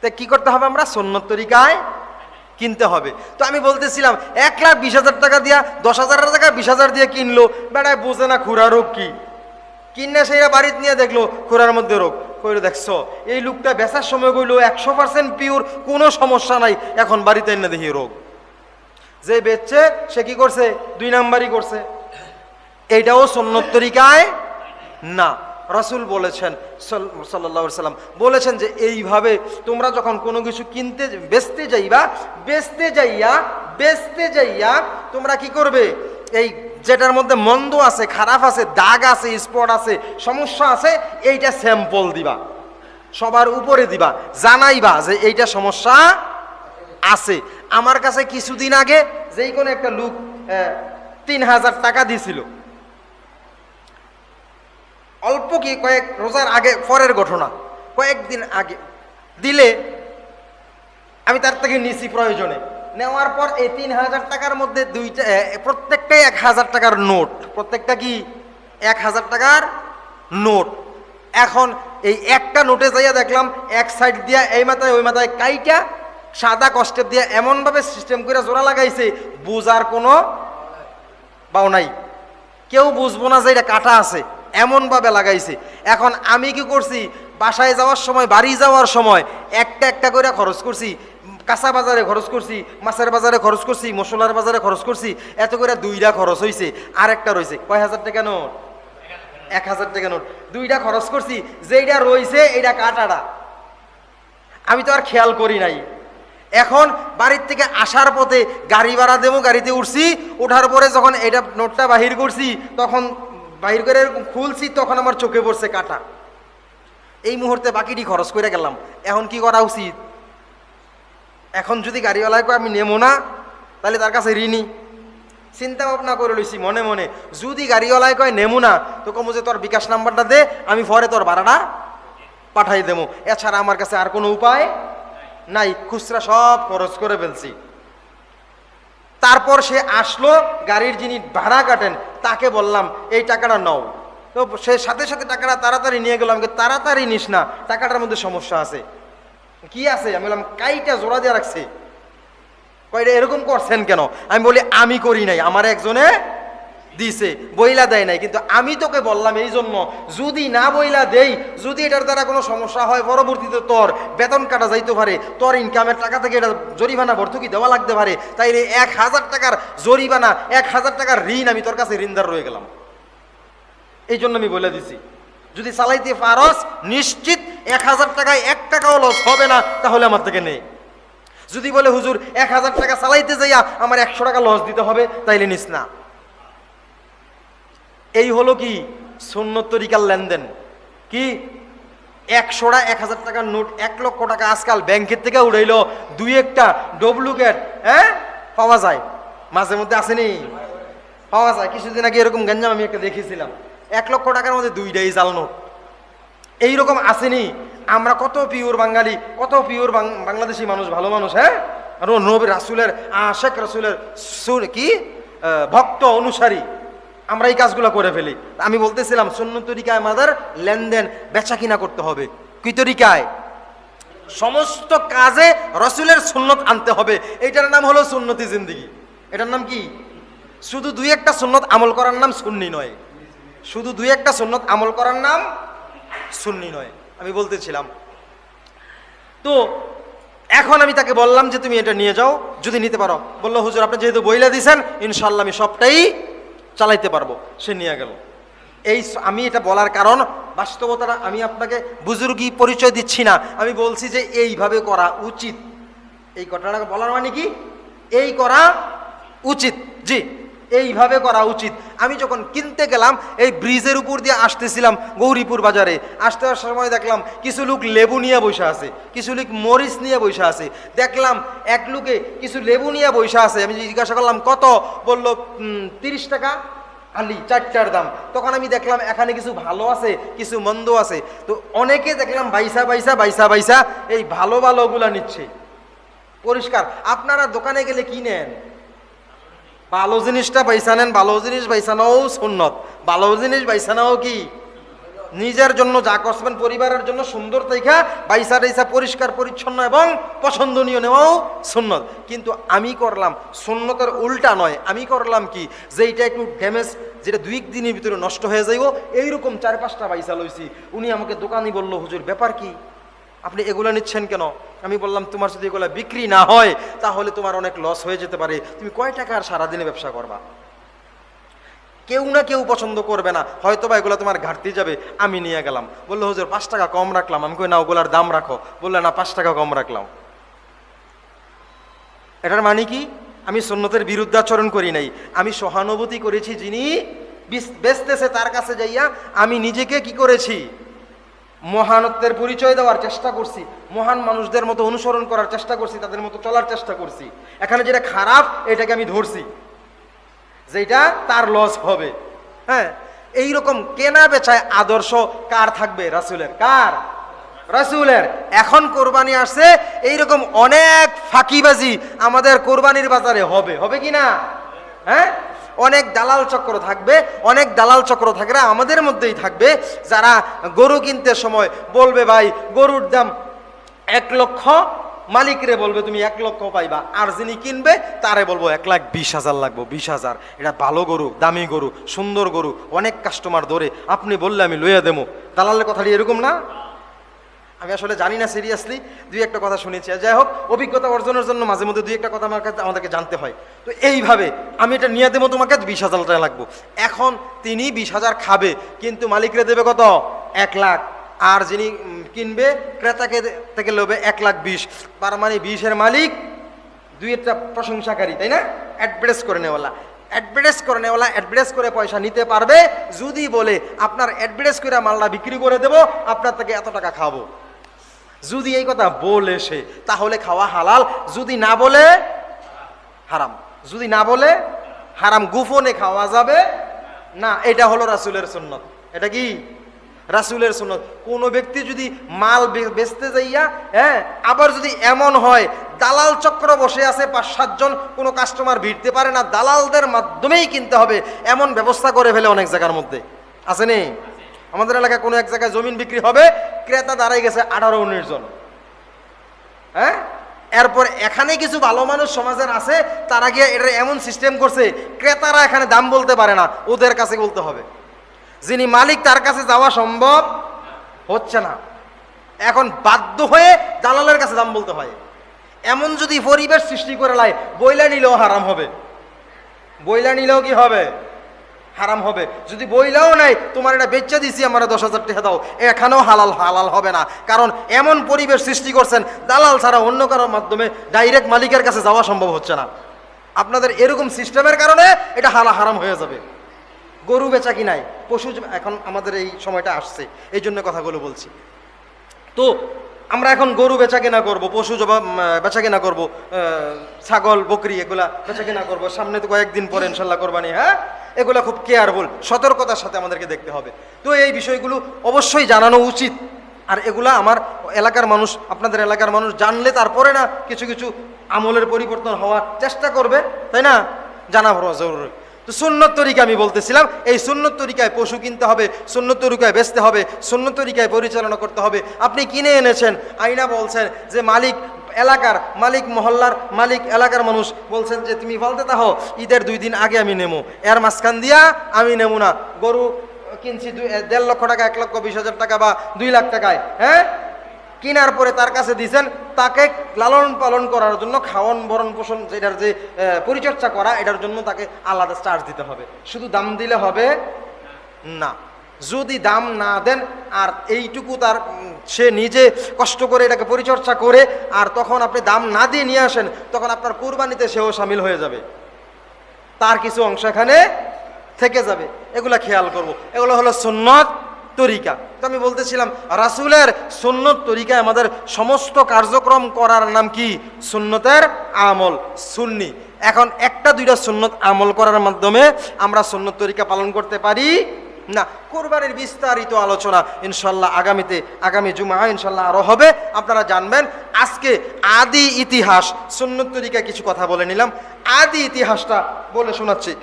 তা কি করতে হবে আমরা? সন্ন্যত তরিকায় কিনতে হবে। তো আমি বলতেছিলাম, এক লাখ বিশ হাজার টাকা দিয়া, দশ হাজার টাকা বিশ হাজার দিয়ে কিনলো। বেড়ায় বোঝে না খুরা রোগ কি? কিনে সেইরা বাড়িতে নিয়ে দেখল খুরার মধ্যে রোগ। কইলো, দেখছ, এই লোকটা বেচার সময় কইলো একশো পার্সেন্ট পিওর কোনো সমস্যা নাই, এখন বাড়িতে এনে দেখি রোগ। যে বেচছে, সে কি করছে? দুই নাম্বারই করছে। এইটাও সন্ন্যত তরিকায় না। রাসূল বলেছেন সাল্লাহ সাল্লাম বলেছেন যে এইভাবে তোমরা যখন কোনো কিছু কিনতে, বেচতে যাইবা, বেচতে যাইয়া বেচতে যাইয়া তোমরা কি করবে? এই যেটার মধ্যে মন্দ আছে, খারাপ আছে, দাগ আছে, স্পট আছে, সমস্যা আছে, এইটা স্যাম্পল দিবা। সবার উপরে দিবা, জানাইবা যে এইটা সমস্যা আছে। আমার কাছে কিছুদিন আগে যেই কোনো একটা লোক তিন হাজার টাকা দিছিল। অল্প কি কয়েক রোজার আগে, পরের ঘটনা। কয়েকদিন আগে। দিলে আমি তার থেকে নিছি প্রয়োজনে। নেওয়ার পর এই তিন হাজার টাকার মধ্যে দুইটা প্রত্যেকটাই এক হাজার টাকার নোট। প্রত্যেকটা কি? এক হাজার টাকার নোট। এখন এই একটা নোটে যাইয়া দেখলাম, এক সাইড দিয়া এই মাথায়, ওই মাথায় কাইটা, সাদা কষ্টের দিয়া এমনভাবে সিস্টেম করে জোড়া লাগাইছে, বুঝার কোনো বাও নাই। কেউ বুঝব না যে এটা কাটা আছে। এমনভাবে লাগাইছে। এখন আমি কি করছি? বাসায় যাওয়ার সময়, বাড়ি যাওয়ার সময় একটা একটা করে খরচ করছি। কাঁচা বাজারে খরচ করছি, মাছের বাজারে খরচ করছি, মশলার বাজারে খরচ করছি, এত করে দুইটা খরচ হয়েছে আর একটা রয়েছে কয় হাজার টাকা নোট? এক হাজার টাকা নোট। দুইটা খরচ করছি, যেইটা রয়েছে এইটা কাটাটা। আমি তো আর খেয়াল করি নাই। এখন বাড়ির থেকে আসার পথে গাড়ি ভাড়া দেবো, গাড়িতে উঠছি ওঠার পরে যখন এটা নোটটা বাহির করছি, তখন বাহির করে এরকম খুলছি, তখন আমার চোখে পড়ছে কাটা। এই মুহূর্তে বাকিটি খরচ করে গেলাম। এখন কি করা উচিত? এখন যদি গাড়িওয়ালায় কয়, আমি নেব না, তাহলে তার কাছে ঋণী চিন্তা ভাবনা করে লইছি মনে মনে। যদি গাড়িওয়ালায় কয়, নেমু না, তো কমু যে তোর বিকাশ নাম্বারটা দে, আমি পরে তোর ভাড়াটা পাঠাই দেবো। এছাড়া আমার কাছে আর কোনো উপায় নাই। খুচরা সব খরচ করে ফেলছি। তারপর সে আসলো, গাড়ির যিনি ভাড়া কাটেন, তাকে বললাম, এই টাকাটা নাও। তো সে সাথে সাথে টাকাটা তাড়াতাড়ি নিয়ে গেলাম তাড়াতাড়ি নিস না, টাকাটার মধ্যে সমস্যা আছে। কি আছে? আমি বললাম, কাইটা জোড়া দিয়ে রাখছে। কয়টা এরকম করছেন কেন? আমি বলি, আমি করি নাই, আমার একজনে দিছে, বইলা দেয় নাই। কিন্তু আমি তোকে বললাম এই জন্য, যদি না বইলা দেই, যদি এটার দ্বারা কোনো সমস্যা হয়, পরবর্তীতে তোর বেতন কাটা যাইতে পারে, তোর ইনকামের টাকা থেকে এটা জরিমানা ভর্তুকি দেওয়া লাগতে পারে তাই এক হাজার টাকার জরিমানা, এক হাজার টাকার ঋণ আমি তোর কাছে ঋণদার রয়ে গেলাম। এই জন্য আমি বলে দিছি। যদি চালাইতে পারস, নিশ্চিত এক হাজার টাকায় এক টাকাও লস হবে না, তাহলে আমার থেকে নেই যদি বলে, হুজুর, এক হাজার টাকা চালাইতে যাইয়া আমার একশো টাকা লস দিতে হবে, তাইলে নিস না। এই হলো কি? সুন্নত তরিকার লেনদেন। কি? একশোটা এক হাজার টাকার নোট, এক লক্ষ টাকা আজকাল ব্যাংকের থেকে উড়াইলো। দুই একটা ডুপ্লিকেট হ্যাঁ? পাওয়া যায়। মাঝে মধ্যে আসেনি? পাওয়া যায়। কিছুদিন আগে এরকম গঞ্জাম আমি একটা দেখেছিলাম এক লক্ষ টাকার মধ্যে দুইটাই জাল নোট। এইরকম আসেনি। আমরা কত পিওর বাঙালি, কত পিওর বাংলাদেশি মানুষ, ভালো মানুষ হ্যাঁ? নবী রাসুলের, আশেক রাসুলের সুর কি? ভক্ত অনুসারী। আমরা এই কাজগুলো করে ফেলি। আমি বলতেছিলাম শূন্য তরিকায় আমাদের লেনদেন বেচা কিনা করতে হবে। কি তরিকায়? সমস্ত কাজে রসুলের সুন্নত আনতে হবে। এটার নাম হলো সুন্নতি জিন্দিগি। এটার নাম কি? শুধু দুই একটা সুন্নত আমল করার নাম সুন্নি নয়। শুধু দুই একটা সুন্নত আমল করার নাম সুন্নি নয়। আমি বলতেছিলাম। তো, এখন আমি তাকে বললাম যে তুমি এটা নিয়ে যাও। যদি নিতে পারো। বলল, হুজুর, আপনি যেহেতু বইলা দিয়েছেন ইনশাল্লাহ আমি সবটাই চালাইতে পারব, সে নিয়ে গেল। এই আমি এটা বলার কারণ, বাস্তবতাটা আমি আপনাকে বুজুর্গি পরিচয় দিচ্ছি না। আমি বলছি যে এইভাবে করা উচিত। এই ঘটনাটাকে বলার মানে কি? এই করা উচিত। জি। এইভাবে করা উচিত। আমি যখন কিনতে গেলাম, এই ব্রিজের উপর দিয়ে আসতেছিলাম গৌরীপুর বাজারে, আসতে আসার সময় দেখলাম কিছু লোক লেবু নিয়ে বসে আছে, কিছু লোক মরিচ নিয়ে বসে আছে। দেখলাম এক লোকে কিছু লেবু নিয়ে বসে আছে। আমি জিজ্ঞাসা করলাম, কত? বলল তিরিশ টাকা। আলি চারটার দাম। তখন আমি দেখলাম এখানে কিছু ভালো আছে, কিছু মন্দ আছে। তো অনেকে দেখলাম বাইসা বাইসা বাইসা বাইসা, এই ভালো, ভালোগুলা নিচ্ছে। পরিষ্কার। আপনারা দোকানে গেলে কি নেন? ভালো জিনিসটা পয়সা নেন, ভালো জিনিস নেওয়াও সুন্নত। ভালো জিনিস নেওয়াও কি? নিজের জন্য যা করবেন পরিবারের জন্য সুন্দর দেখা, বাইসা টাইসা পরিষ্কার, পরিচ্ছন্ন এবং পছন্দনীয় নেওয়াও সুন্নত। কিন্তু আমি করলাম সুন্নতের উল্টা নয়। আমি করলাম কি? যে এইটা একটু ড্যামেজ যেটা দুই দিনের ভিতরে নষ্ট হয়ে যাইব, এইরকম চার পাঁচটা বাইসা লইছি। উনি আমাকে দোকানি বলল, হুজুর, ব্যাপার কি? আপনি এগুলো নিচ্ছেন কেন? আমি বললাম, তোমার যদি এগুলো বিক্রি না হয়, তাহলে তোমার অনেক লস হয়ে যেতে পারে। তুমি কয় টাকার সারাদিনে ব্যবসা করবা? কেউ না কেউ পছন্দ করবে না। হয়তো বা এগুলো তোমার ঘাটতি যাবে। আমি নিয়ে গেলাম। বলল, হুজুর, পাঁচ টাকা কম রাখলাম। আমি কই, না, ওগুলার দাম রাখো। বললে, না, পাঁচ টাকা কম রাখলাম। এটার মানে কি? আমি সন্ন্যতের বিরুদ্ধাচরণ করি নাই। আমি সহানুভূতি করেছি যিনি বেচতেছে তার কাছে যাইয়া, আমি নিজেকে কি করেছি? মহানত্বের পরিচয় দেওয়ার চেষ্টা করছি। মহান মানুষদের মতো অনুসরণ করার চেষ্টা করছি, তাদের মতো চলার চেষ্টা করছি। এখানে যেটা খারাপ, এটাকে আমি ধরছি। যেটা তার লস হবে। হ্যাঁ এইরকম কেনা বেচায় আদর্শ কার থাকবে? রাসুলের। কার? রাসুলের। এখন কোরবানি আসছে, এইরকম অনেক ফাঁকিবাজি আমাদের কোরবানির বাজারে হবে। হবে কি না? হ্যাঁ? অনেক দালাল চক্র থাকবে, অনেক দালাল চক্র থাকবে আমাদের মধ্যেই থাকবে। যারা গরু কিনতে সময় বলবে, ভাই, গরুর দাম এক লক্ষ, মালিকরে বলবে, তুমি এক লক্ষ পাইবা। আর যিনি কিনবে, তারে বলব, এক লাখ বিশ হাজার লাগবো, বিশ হাজার। এটা ভালো গরু, দামি গরু, সুন্দর গরু, অনেক কাস্টমার ধরে। আপনি বললে আমি লইয়া দেবো। দালালের কথাটি এরকম না? আমি আসলে জানি না সিরিয়াসলি দুই একটা কথা শুনেছি। যাই হোক, অভিজ্ঞতা অর্জনের জন্য মাঝে মধ্যে দুই একটা কথা আমার কাছে আমাদেরকে জানতে হয়। তো এইভাবে আমি এটা নিয়ে দেবো তোমাকে বিশ হাজার টাকা লাগবো। এখন তিনি বিশ হাজার খাবে, কিন্তু মালিকরে দেবে কত? এক লাখ। আর যিনি কিনবে, ক্রেতাকে থেকে লোবে এক লাখ বিশ। তার মানে বিশের মালিক দুই একটা প্রশংসাকারী, তাই না? অ্যাডভার্টাইজ করে নেওয়ালা। অ্যাডভার্টাইজ করে নেওয়ালা অ্যাডভার্টাইজ করে পয়সা নিতে পারবে। যদি বলে, আপনার অ্যাডভার্টাইজ করে মালটা বিক্রি করে দেবো, আপনার থেকে এত টাকা খাব। যদি এই কথা বলে সে, তাহলে খাওয়া হালাল। যদি না বলে, হারাম। যদি না বলে, হারাম। গুফনে খাওয়া যাবে? না, এটা হলো রাসুলের সুন্নত। এটা কি? রাসুলের সুন্নত। কোনো ব্যক্তি যদি মাল বেচতে যাইয়া হ্যাঁ আবার যদি এমন হয়, দালাল চক্র বসে আছে পাঁচ সাতজন কোনো কাস্টমার ভিড়তে পারে না, দালালদের মাধ্যমেই কিনতে হবে। এমন ব্যবস্থা করে ফেলে অনেক জায়গার মধ্যে। আছে নি? আমাদের এলাকায় কোনো এক জায়গায় জমিন বিক্রি হবে, ক্রেতা দাঁড়াই গেছে আঠারো উনিশ জন। হ্যাঁ? এরপর এখানে কিছু ভালো মানুষ সমাজের আছে, তারা গিয়ে এটা এমন সিস্টেম করছে, ক্রেতারা এখানে দাম বলতে পারে না, ওদের কাছে বলতে হবে। যিনি মালিক, তার কাছে যাওয়া সম্ভব হচ্ছে না। এখন বাধ্য হয়ে দালালের কাছে দাম বলতে হয়। এমন যদি পরিবেশ সৃষ্টি করে লাই, বইলা নিলেও হারাম হবে। বইলা নিলেও কি হবে? হারাম হবে। যদি বইলাও নাই, তোমার এটা বেচা দিছি, আমার দশ হাজার টাকা দাও। এখানেও হালাল হালাল হবে না। কারণ এমন পরিবেশ সৃষ্টি করছেন, দালাল ছাড়া অন্য কারোর মাধ্যমে ডাইরেক্ট মালিকের কাছে যাওয়া সম্ভব হচ্ছে না। আপনাদের এরকম সিস্টেমের কারণে এটা হালা হারাম হয়ে যাবে। গরু বেচা কি নাই? পশু এখন আমাদের এই সময়টা আসছে। এই জন্য কথাগুলো বলছি। তো আমরা এখন গরু বেচা কেনা করব, পশু জবা বেচা কেনা করব ছাগল, বকরি, এগুলা বেচা কেনা করব। সামনে তো কয়েকদিন পরে ইনশাল্লাহ করবানি হ্যাঁ? এগুলা খুব কেয়ারফুল সতর্কতার সাথে আমাদেরকে দেখতে হবে। তো এই বিষয়গুলো অবশ্যই জানানো উচিত। আর এগুলা আমার এলাকার মানুষ, আপনাদের এলাকার মানুষ জানলে তারপরে না কিছু কিছু আমলের পরিবর্তন হওয়ার চেষ্টা করবে, তাই না? জানা জরুরি তো সুন্নত তরিকা আমি বলতেছিলাম, এই সুন্নত তরিকায় পশু কিনতে হবে, সুন্নত তরিকায় বেচতে হবে, সুন্নত তরিকায় পরিচালনা করতে হবে। আপনি কিনে এনেছেন, আইনা বলছেন যে মালিক এলাকার, মালিক মহল্লার মালিক এলাকার মানুষ বলছেন যে, তুমি বলতে তাহো ঈদের দুই দিন আগে আমি নেব এর মাঝখান দিয়া আমি নেব না। গরু কিনছি দুই, দেড় লক্ষ টাকা, এক লক্ষ বিশ হাজার টাকা বা দুই লাখ টাকায় হ্যাঁ? কেনার পরে তার কাছে দিয়েছেন তাকে লালন পালন করার জন্য খাওয়ন বরণ পোষণ, যেটার যে পরিচর্যা করা, এটার জন্য তাকে আলাদা চার্জ দিতে হবে। শুধু দাম দিলে হবে না। যদি দাম না দেন, আর এইটুকু তার সে নিজে কষ্ট করে এটাকে পরিচর্যা করে, আর তখন আপনি দাম না দিয়ে নিয়ে আসেন, তখন আপনার কুরবানিতে সেও সামিল হয়ে যাবে। তার কিছু অংশ এখানে থেকে যাবে। এগুলা খেয়াল করব। এগুলো হলো সুন্নত। তরিকা। তো আমি বলতেছিলাম, রাসুলের সুন্নত তরিকায় আমাদের সমস্ত কার্যক্রম করার নাম কি? সুন্নতের আমল, সুন্নি। এখন একটা দুইটা সুন্নত আমল করার মাধ্যমে আমরা সুন্নত তরিকা পালন করতে পারি? না, কোরবানির বিস্তারিত আলোচনা ইনশাল্লাহ আগামীতে, আগামী জুমা ইনশাল্লাহ আরও হবে। আপনারা জানবেন, আজকে আদি ইতিহাস, সুন্নত তরিকায় কিছু কথা বলে নিলাম। আদি ইতিহাসটা বলে শোনাচ্ছি।